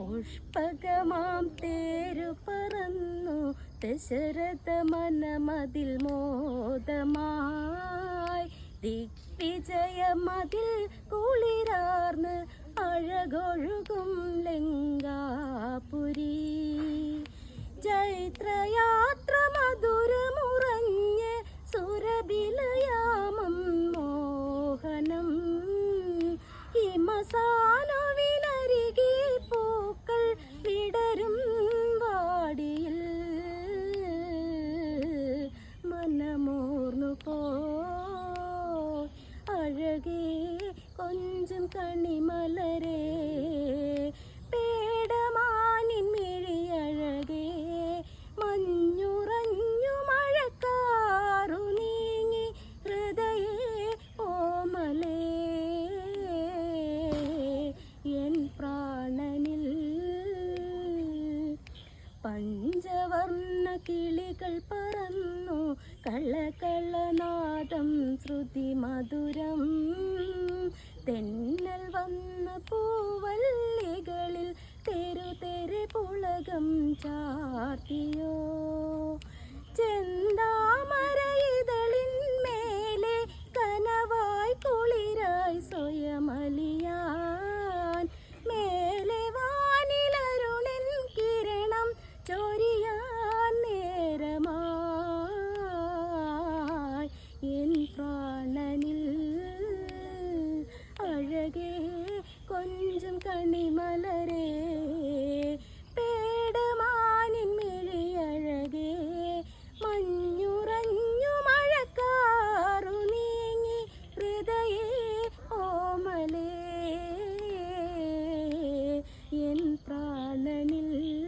പുഷ്പകമാം തേരു പറന്നു. ദശരഥ മനമതിൽ മോദമായി. ദിഗ്വിജയമതിൽ കുളിരാർന്ന് കൊഞ്ചും കണിമലരേ പേടമാനിൻ മിഴിയഴകേ മഞ്ഞുറഞ്ഞു മഴക്കാറു നീങ്ങി ഹൃദയേ ഓമലേ. എൻ പ്രാണനിൽ പഞ്ചവർണ കിളികൾ പറന്നു കളകളനാദം ശ്രുതി മധുരം ചാർത്തിയോ ചെന്താമരയിതളിന്മേലെ കനവായി കുളിരായി സ്വയമലിയാൻ. മേലെ വാനിലരുണിൻ കിരണം ചൊരിയാൻ നേരമായി. എൻ പ്രാണനിൽ അഴകേ കൊഞ്ചും കണിമലരേ പ്രാണനിൽ